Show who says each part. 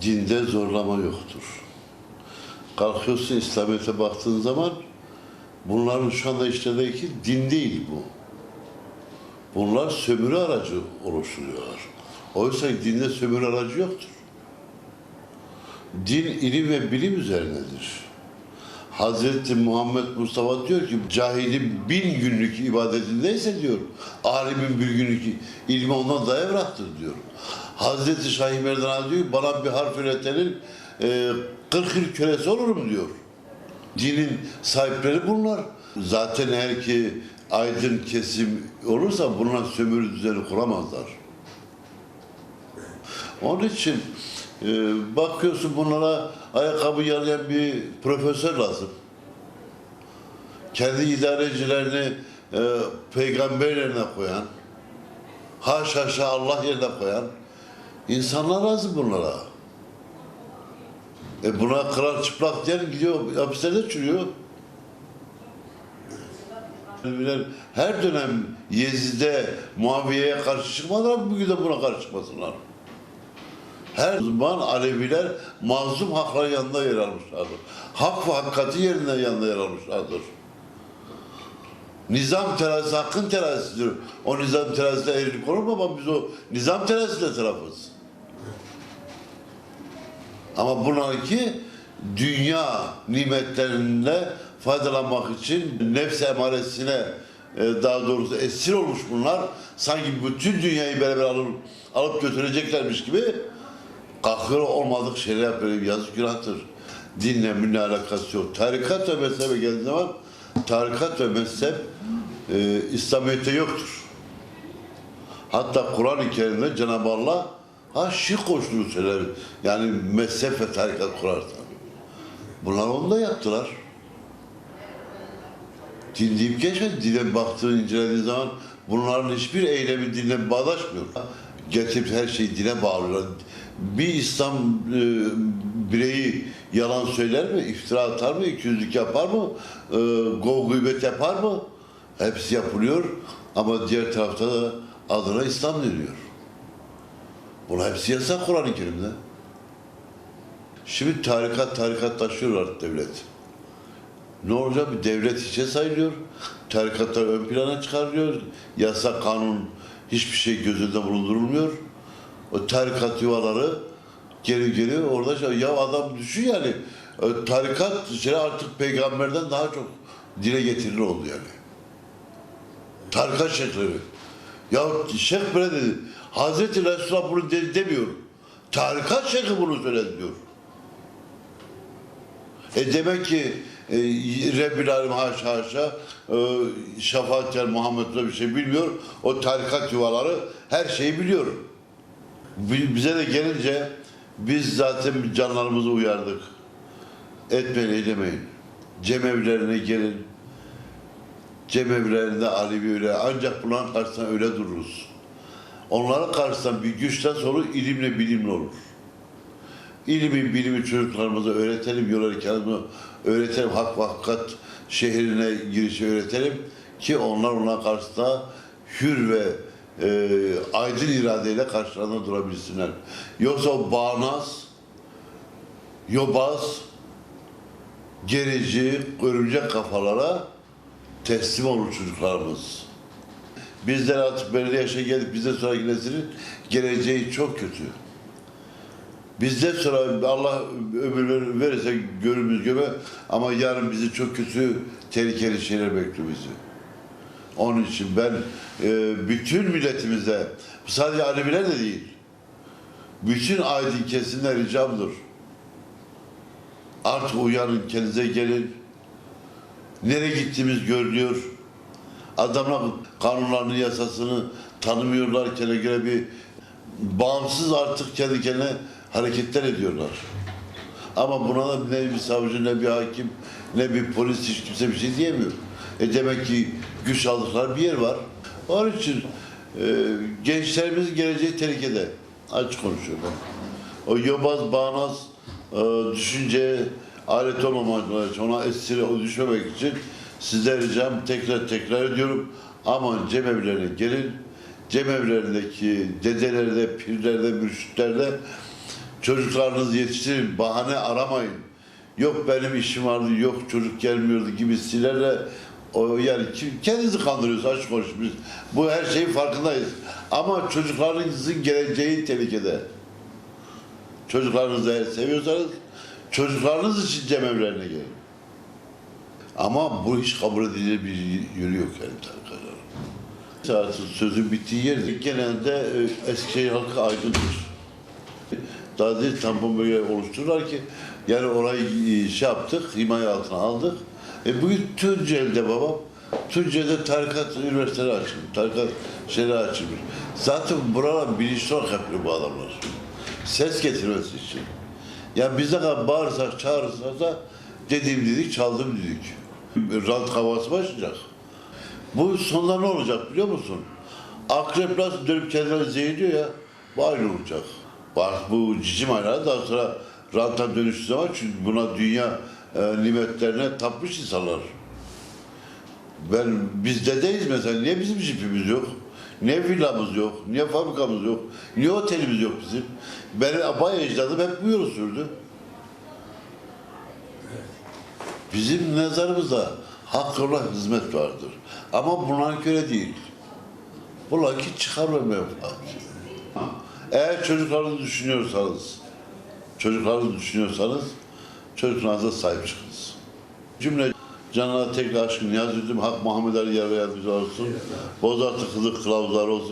Speaker 1: Dinde zorlama yoktur. Kalkıyorsun İslamiyet'e baktığın zaman bunların şu anda işlerdeki din değil bu. Bunlar sömürü aracı oluşturuyorlar. Oysa dinde sömürü aracı yoktur. Din ilim ve bilim üzerinedir. Hazreti Muhammed Mustafa diyor ki cahilin bin günlük ibadetindeyse diyor alimin bir günlük ilmi ondan daha evraktır diyor. Hazreti Şahı Merdan diyor bana bir harf öğretenin e, 40 yıl kölesi olurum diyor. Dinin sahipleri bunlar. Zaten eğer ki aydın kesim olursa bunlar sömürü düzeni kuramazlar. Onun için e, bakıyorsun bunlara ayakkabı yalayan bir profesör lazım. Kendi idarecilerini e, peygamber yerine koyan, haşa haşa Allah yerine koyan insanlar lazım bunlara. E buna kral çıplak diyen gidiyor hapislerde çürüyor. Her dönem Yezid'e, Muaviye'ye karşı çıkmadılar, bugün de buna karşı çıkmasınlar. Her zaman Aleviler mazlum hakların yanında yer almışlardır. Hak ve hakikati yerinde yanında yer almışlardır. Nizam terazisi hakkın terazisidir. O nizam terazisinde eğrilik mu ama biz o nizam terazisiyle tarafız. Ama bunlarki dünya nimetlerinde faydalanmak için nefs emaresine e, daha doğrusu esir olmuş bunlar. Sanki bütün dünyayı beraber alıp, alıp götüreceklermiş gibi kalkıyor olmadık şeyler yapıyor. Yazık günahtır. Dinle münle alakası yok. Tarikat ve mezhebe geldiği zaman tarikat ve mezhep e, İslamiyet'te yoktur. Hatta Kur'an-ı Kerim'de Cenab-ı Allah ha şirk koştuğunu söyler. Yani mezhep ve tarikat kurarsa. Bunlar onu da yaptılar. Din deyip geçmedi. Dine baktığın incelediğin zaman bunların hiçbir eylemi dinle bağdaşmıyor. Getirip her şeyi dine bağlıyorlar. Bir İslam e, bireyi yalan söyler mi? İftira atar mı? İkiyüzlük yapar mı? E, gov yapar mı? Hepsi yapılıyor. Ama diğer tarafta da adına İslam deniyor. Bunlar hepsi yasak Kur'an-ı Kerim'de. Şimdi tarikat tarikat taşıyorlar devlet. Ne olacak? Bir devlet hiçe sayılıyor. Tarikatlar ön plana çıkarılıyor. Yasa, kanun hiçbir şey göz önünde bulundurulmuyor. O tarikat yuvaları geri geliyor. Orada şey, ya adam düşün yani. e, Tarikat şey artık peygamberden daha çok dile getirilir oldu yani. Tarikat şeyhleri. Ya şeyh böyle dedi. Hazreti Resulullah bunu dedi demiyor. Tarikat şeyhi bunu söyledi diyor. E demek ki e, Rebbil Alem haşa haşa e, şefaatçiler Muhammed de bir şey bilmiyor. O tarikat yuvaları her şeyi biliyor. Bi- Bize de gelince biz zaten canlarımızı uyardık. Etmeyin, eylemeyin. Cemevlerine gelin. Cemevlerinde Alevi öyle. Ancak bunların karşısında öyle dururuz. Onların karşısında bir güçten sonra ilimle bilimle olur. İlmi, bilimi çocuklarımıza öğretelim, yol harekatını öğretelim, hak ve hakikat şehrine girişi öğretelim ki onlar ona karşısında hür ve e, aydın iradeyle karşılarında durabilsinler. Yoksa o bağnaz, yobaz, gerici, örümcek kafalara teslim olur çocuklarımız. Bizler artık belli yaşa geldik, bizden sonraki neslin geleceği çok kötü. Bizden sonra Allah ömür verirse görümüz göbe ama yarın bizi çok kötü tehlikeli şeyler bekliyor bizi. Onun için ben e, bütün milletimize, sadece Aleviler de değil, bütün aydın kesimler ricamdır. Artık uyanın, kendinize gelin. Nereye gittiğimiz görülüyor. Adamlar kanunlarını, yasasını tanımıyorlar. Kendine göre bir bağımsız artık kendi kendine hareketler ediyorlar. Ama buna da ne bir savcı, ne bir hakim, ne bir polis hiç kimse bir şey diyemiyor. E demek ki güç aldıkları bir yer var. Onun için e, gençlerimizin geleceği tehlikede. Açık konuşuyorum. O yobaz, bağnaz e, düşünceye alet olmamak için, ona esire düşmemek için sizler ricam tekrar tekrar ediyorum. Aman cemevlerine gelin. Cemevlerindeki dedelerde, pirlerde, mürşitlerde Çocuklarınızı yetiştirin, bahane aramayın. Yok benim işim vardı, yok çocuk gelmiyordu gibisilerle o yani kendinizi kandırıyorsunuz açık konuş biz. Bu her şeyin farkındayız. Ama çocuklarınızın geleceği tehlikede. Çocuklarınızı eğer seviyorsanız çocuklarınız için cemevlerine gelin. Ama bu hiç kabul edilir bir yönü yok yani arkadaşlar. Artık sözün bittiği yerde genelde e, Eskişehir halkı aydındır. Daha değil tampon bölge oluştururlar ki yani orayı e, şey yaptık, himaye altına aldık. E bugün Tunceli'de babam, Tunceli'de tarikat üniversiteleri açılmış, tarikat şeyler açılmış. Zaten buralar bilinçli olarak yapıyor bu adamlar. Ses getirmesi için. Ya biz ne kadar bağırsak, çağırırsak da dediğim dedik, çaldım dedik. Rant kavgası başlayacak. Bu sonunda ne olacak biliyor musun? Akrep nasıl dönüp kendine zehirliyor ya, bu aynı olacak. Bak bu cicim ayları daha sonra ranta dönüştüğü zaman çünkü buna dünya e, nimetlerine tapmış insanlar. Ben biz dedeyiz mesela niye bizim jipimiz yok? Niye villamız yok? Niye fabrikamız yok? Niye otelimiz yok bizim? Benim bay ecdadım hep bu yolu sürdü. Bizim nazarımızda hak yoluna hizmet vardır. Ama bunlar göre değil. Bunlar ki çıkar ve. Eğer çocuklarınızı düşünüyorsanız, çocuklarınızı düşünüyorsanız çocuklarınıza sahip çıkınız. Cümle Cenab-ı Tekrar aşkın niyaz ettim. Hak Muhammed Ali yer ve yardımcı olsun. Bozartı kızı kılavuzlar olsun.